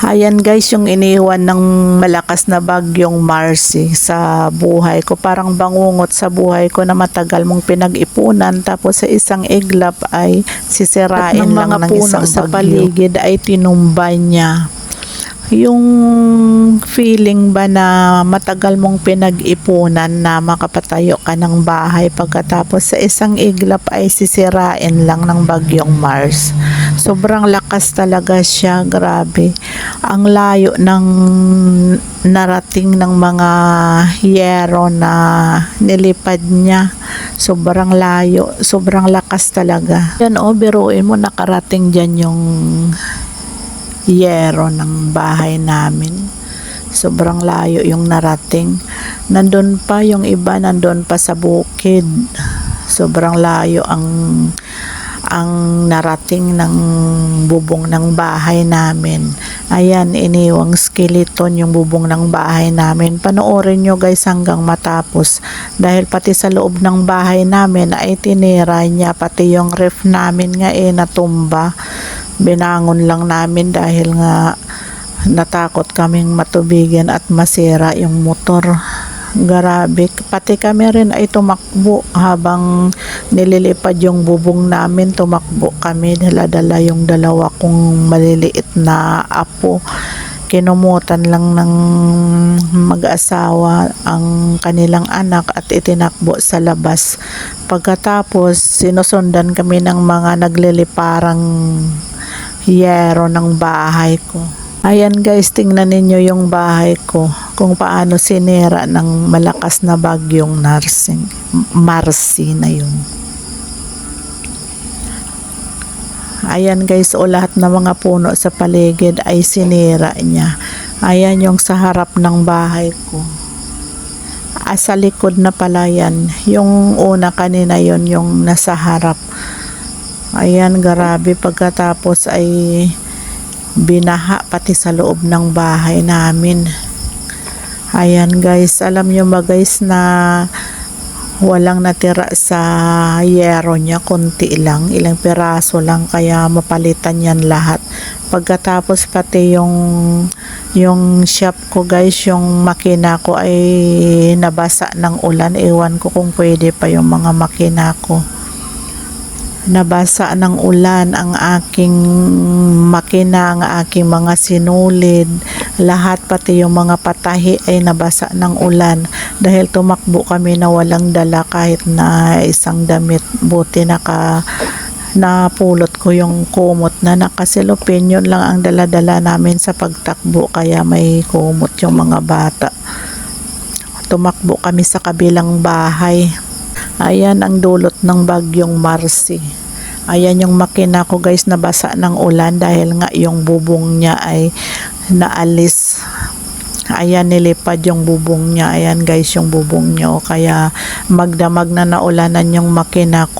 Ayan guys, yung iniwan ng malakas na bagyong Marcy sa buhay ko. Parang bangungot sa buhay ko na matagal mong pinag-ipunan. Tapos sa isang iglap ay sisirain ng lang mga ng isang sa paligid ay tinumba niya. Yung feeling ba na matagal mong pinag-ipunan na makapatayo ka ng bahay pagkatapos sa isang iglap ay sisirain lang ng bagyong Mars. Sobrang lakas talaga siya, grabe. Ang layo ng narating ng mga yero na nilipad niya. Sobrang layo, sobrang lakas talaga. Yan o, biruin mo nakarating dyan yung yero ng bahay namin. Sobrang layo yung narating. Nandun pa yung iba, nandun pa sa bukid. Sobrang layo ang ang narating ng bubong ng bahay namin. Ayan, iniwang skeleton yung bubong ng bahay namin. Panoorin nyo guys hanggang matapos. Dahil pati sa loob ng bahay namin ay tinira niya. Pati yung ref namin nga eh natumba. Binangon lang namin dahil nga natakot kaming matubigan at masira yung motor. Grabe. Pati kami rin ay tumakbo habang nililipad yung bubong namin. Tumakbo kami. Dala-dala yung dalawa kong maliliit na apo. Kinumutan lang ng mag-asawa ang kanilang anak at itinakbo sa labas. Pagkatapos, sinusundan kami ng mga nagliliparang yero ng bahay ko. Ayan guys, tingnan ninyo yung bahay ko kung paano sinira ng malakas na bagyong narsing, Marcy na yun. Ayan guys, o lahat ng mga puno sa paligid ay sinira niya. Ayan yung sa harap ng bahay ko. Ah, sa likod na pala yan. Yung una kanina yon yung nasa harap. Ayan, grabe. Pagkatapos ay binaha pati sa loob ng bahay namin. Ayan guys, alam nyo ba guys na walang natira sa yero niya, konti lang, ilang piraso lang kaya mapalitan yan lahat. Pagkatapos pati yung yung shop ko guys, yung makina ko ay nabasa ng ulan. Ewan ko kung pwede pa yung mga makina ko nabasa ng ulan ang aking makina, ang aking mga sinulid, lahat pati yung mga patahi ay nabasa ng ulan. Dahil tumakbo kami na walang dala kahit na isang damit. Buti naka napulot ko yung kumot na nakasilupin. Yun lang ang dala-dala namin sa pagtakbo kaya may kumot yung mga bata. Tumakbo kami sa kabilang bahay Ayan ang dulot ng bagyong Marcy. Ayan yung makina ko guys nabasa ng ulan dahil nga yung bubong niya ay naalis. Ayan nilipad yung bubong niya. Ayan guys yung bubong niya. Kaya magdamag na naulanan yung makina ko.